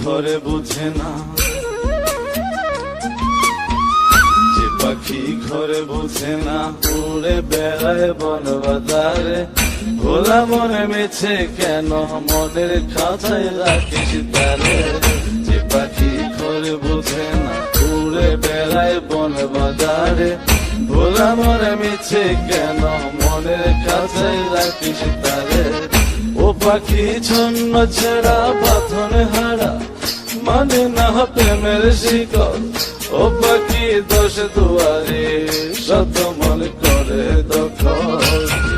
ঘরে বুঝে না পাখি ঘরে বুঝে না উড়ে বেড়ায় বন বাজারে ভোলা মনে মেছে কেন মনের খাঁচায় রাখিস তারে। যে পাখি ঘরে বুঝে না উড়ে বেড়ায় বন বাজারে ভোলা মনে মিছে কেন মনের খাঁচায় রাখিস তারে। ও পাখি ছন্ন ছেড়া পাথর হারা মানে না প্রেমের শিকল। ও পাখি দশ দুয়ারে শত মন করে দখল।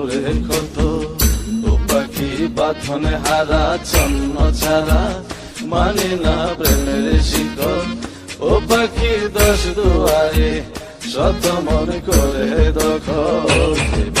বাঁধনে হারা ছন্ন ছাড়া মানে না প্রেমের শিকল ও পাখি দশ দুয়ারে, শত মন করে দখল।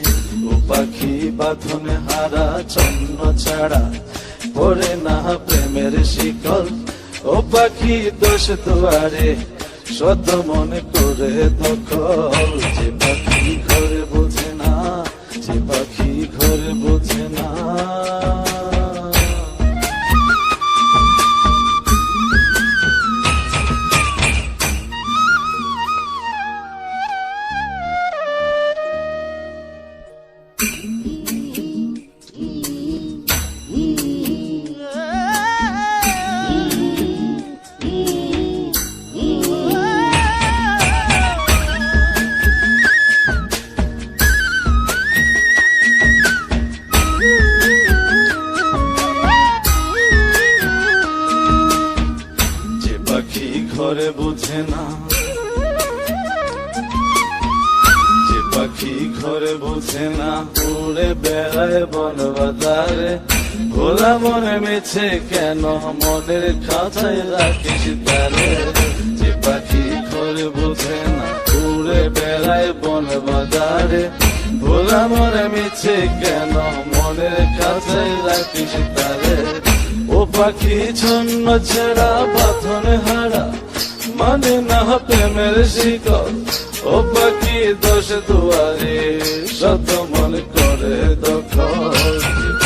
পাখি বাঁধনে হারা চন্ন ছাড়া পরে না প্রেমের শিকল। ও পাখি দোষ দুয়ারে, শত মনে করে দখল। যে পাখি বুঝে না। যে পাখি ঘরে বুঝে না, উড়ে বেড়ায় বন বাজারে ভোলা মনে মেছে কেন মনের খাঁচায় রাখিস তারে। যে পাখি ঘরে বুঝে না, উড়ে বেড়ায় বন বাজারে ভোলা মনে মিছে কেন মনের কাছে রাখিস তারে। ও পাখি ছন্ন ছেড়া পাথন হারা মানে না প্রেমের শিকল। ও পাখি দশ দুয়ারে শত মন করে দখল।